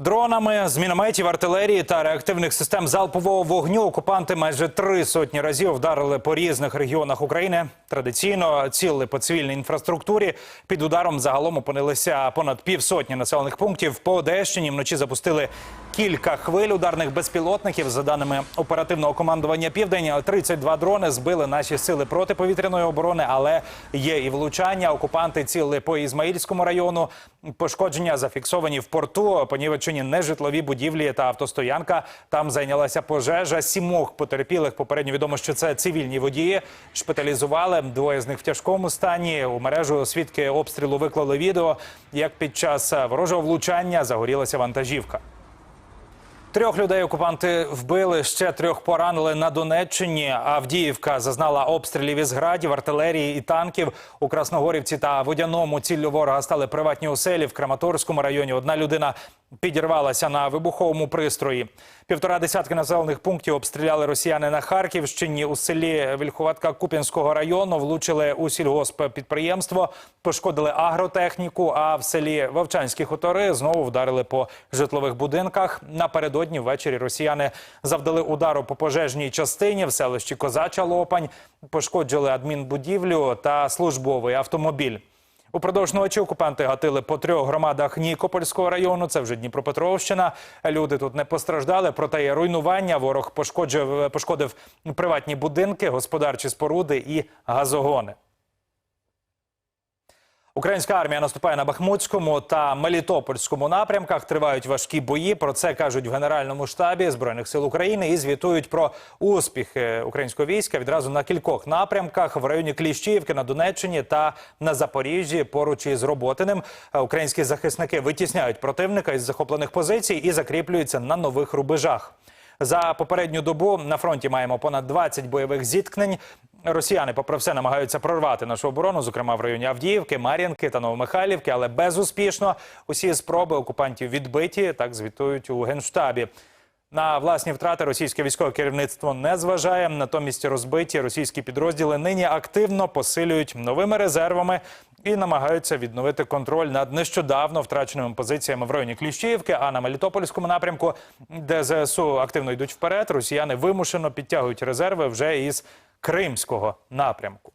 Дронами з мінометів, артилерії та реактивних систем залпового вогню окупанти майже три сотні разів вдарили по різних регіонах України. Традиційно цілили по цивільній інфраструктурі. Під ударом загалом опинилися понад півсотні населених пунктів. По Одещині вночі запустили кілька хвиль ударних безпілотників. За даними оперативного командування Південь, 32 дрони збили наші сили протиповітряної оборони, але є і влучання. Окупанти цілили по Ізмаїльському району. Пошкодження зафіксовані в порту. Понівечені нежитлові будівлі та автостоянка. Там зайнялася пожежа. Сімох потерпілих. Попередньо відомо, що це цивільні водії. Шпиталізували двоє з них в тяжкому стані. У мережу свідки обстрілу виклали відео, як під час ворожого влучання загорілася вантажівка. Трьох людей окупанти вбили, ще трьох поранили на Донеччині. Авдіївка зазнала обстрілів із градів, артилерії і танків. У Красногорівці та Водяному ціллю ворога стали приватні оселі в Краматорському районі. Одна людина підірвалася на вибуховому пристрої. Півтора десятки населених пунктів обстріляли росіяни на Харківщині. У селі Вільховатка Куп'янського району влучили у сільгосппідприємство, пошкодили агротехніку. А в селі Вовчанські хутори знову вдарили по житлових будинках. Напередодні ввечері росіяни завдали удару по пожежній частині в селищі Козача Лопань, пошкоджили адмінбудівлю та службовий автомобіль. Упродовж ночі окупанти гатили по трьох громадах Нікопольського району. Це вже Дніпропетровщина. Люди тут не постраждали, проте є руйнування. Ворог пошкоджив, пошкодив приватні будинки, господарчі споруди і газогони. Українська армія наступає на Бахмутському та Мелітопольському напрямках. Тривають важкі бої. Про це кажуть в Генеральному штабі збройних сил України і звітують про успіхи українського війська відразу на кількох напрямках в районі Кліщіївки на Донеччині та на Запоріжжі. Поруч із Роботиним українські захисники витісняють противника із захоплених позицій і закріплюються на нових рубежах. За попередню добу на фронті маємо понад 20 бойових зіткнень. Росіяни, попри все, намагаються прорвати нашу оборону, зокрема в районі Авдіївки, Мар'їнки та Новомихайлівки, але безуспішно усі спроби окупантів відбиті, так звітують у генштабі. На власні втрати російське військове керівництво не зважає. Натомість розбиті російські підрозділи нині активно посилюють новими резервами і намагаються відновити контроль над нещодавно втраченими позиціями в районі Кліщіївки. А на Мелітопольському напрямку, де ЗСУ активно йдуть вперед, росіяни вимушено підтягують резерви вже із Кримського напрямку.